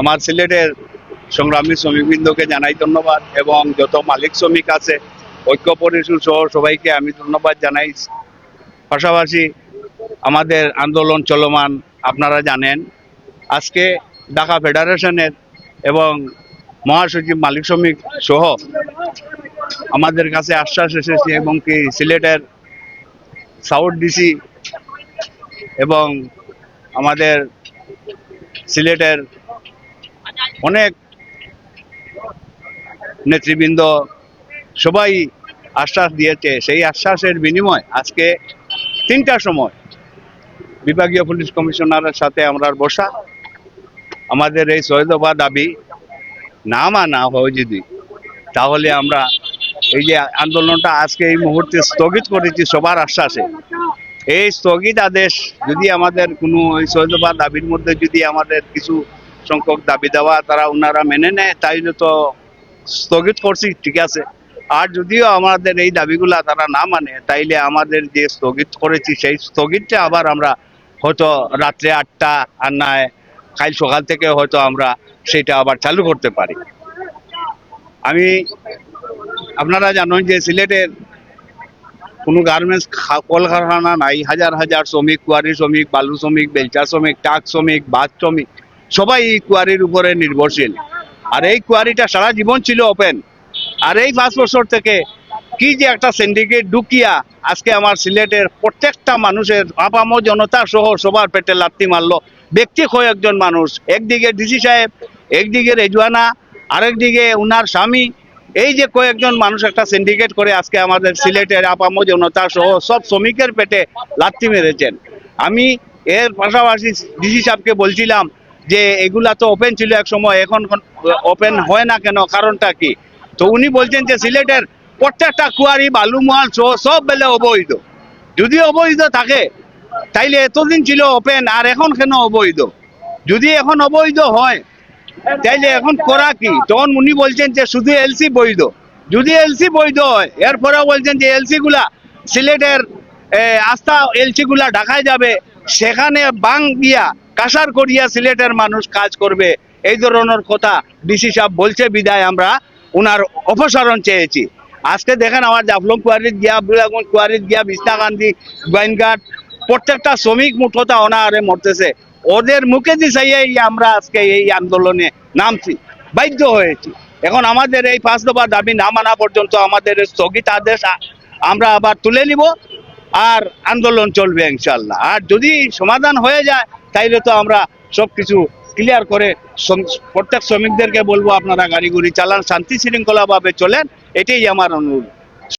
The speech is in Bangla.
আমার সিলেটের সংগ্রামী শ্রমিকবৃন্দকে জানাই ধন্যবাদ এবং যত মালিক শ্রমিক আছে, ঐক্য পরিষদ সহ সবাইকে আমি ধন্যবাদ জানাই। পাশাপাশি আমাদের আন্দোলন চলমান, আপনারা জানেন। আজকে ঢাকা ফেডারেশনের এবং মহাসচিব মালিক শ্রমিক সহ আমাদের কাছে আশ্বাস এসেছে এবং কি সিলেটের সাউথ ডিসি এবং আমাদের সিলেটের অনেক নেতৃবৃন্দ সবাই আশ্বাস দিয়েছে। সেই আশ্বাসের বিনিময় আজকে তিনটার সময় বিভাগীয় পুলিশ কমিশনারের সাথে আমরা বসা। আমাদের এই সৈয়দবা দাবি, না মানা হয় যদি, তাহলে আমরা এই যে আন্দোলনটা আজকে এই মুহূর্তে স্থগিত করেছি সবার আশ্বাসে। এই স্থগিত আদেশ যদি আমাদের কোনো এই সৈয়দবা দাবির মধ্যে যদি আমাদের কিছু সংখ্যক দাবি দেওয়া তারা ওনারা মেনে নেয় তাইলে তো স্থগিত করছি, ঠিক আছে। আর যদিও আমাদের এই দাবিগুলা তারা না মানে তাইলে আমাদের যে স্থগিত করেছি, সেই স্থগিতটা আবার আমরা হয়তো রাত্রে আটটা আর নয় কাল সকাল থেকে হয়তো আমরা সেটা আবার চালু করতে পারি। আমি, আপনারা জানেন যে সিলেটের কোনো গার্মেন্টস কলকারখানা নাই, হাজার হাজার শ্রমিক, কুয়ারি শ্রমিক, বালু শ্রমিক, বেলচা শ্রমিক, টাক শ্রমিক বাদ শ্রমিক সবাই এই কুয়ারির উপরে নির্ভরশীল। আর এই কুয়ারিটা সারা জীবন ছিল ওপেন আর এই পাঁচ বছর থেকে কি যে একটা সিন্ডিকেট ঢুকিয়া আজকে আমার সিলেটের প্রত্যেকটা মানুষের আপাম জনতা সহ সবার পেটে লাত্তি মারলো। ব্যক্তি কয়েকজন মানুষ। একদিকে ডিসি সাহেব, একদিকে রেজওয়ানা, আরেকদিকে উনার স্বামী। এই যে কয়েকজন মানুষ একটা সিন্ডিকেট করে আজকে আমাদের সিলেটের আপাম জনতা সহ সব শ্রমিকের পেটে লাত্তি মেরেছেন। আমি এর পাশাপাশি ডিসি সাহেবকে বলছিলাম যে এগুলা তো ওপেন ছিল এক সময়, এখন ওপেন হয় না কেন? কারণটা কি? তো উনি বলছেন যে সিলেটের প্রত্যেকটা কুয়ারি, বালুমহাল সব বেলে অবৈধ। যদি অবৈধ থাকে, তাইলে এতদিন ছিল ওপেন আর এখন কেন অবৈধ? যদি এখন অবৈধ হয়, তাইলে এখন করা কি? তখন উনি বলছেন যে শুধু এলসি বৈধ। যদি এলসি বৈধ হয়, এরপরেও বলছেন যে এলসি গুলা সিলেটের আস্থা এলসি গুলা ঢাকায় যাবে, সেখানে বাং দিয়া কাসার করিয়া সিলেটের মানুষ কাজ করবে, এই ধরনের কথা ডিসি সাহেব বলছে, বিদায় আমরা ওনার অপসারণ চেয়েছি। আজকে দেখেন আমার জাফলং কুয়ারিত গিয়া, বুড়াগঞ্জ কুয়ারিত গিয়া বিছনাকান্দি গোয়েনঘাট, প্রত্যেকটা শ্রমিক মুঠোতা অনাহারে মরতেছে। ওদের মুখে দিছাইয়াই আমরা আজকে এই আন্দোলনে নামছি, বাধ্য হয়েছি। এখন আমাদের এই পাঁচ দফা দাবি না মানা পর্যন্ত আমাদের স্থগিত আদেশ আমরা আবার তুলে নিব। আর আন্দোলন চলবে ইনশাল্লাহ আর যদি সমাধান হয়ে যায়, তাইলে তো আমরা সব কিছু ক্লিয়ার করে প্রত্যেক শ্রমিকদেরকে বলব, আপনারা গাড়ি গুড়ি চালান, শান্তি শৃঙ্খলাভাবে চলেন, এটাই আমার অনুরোধ।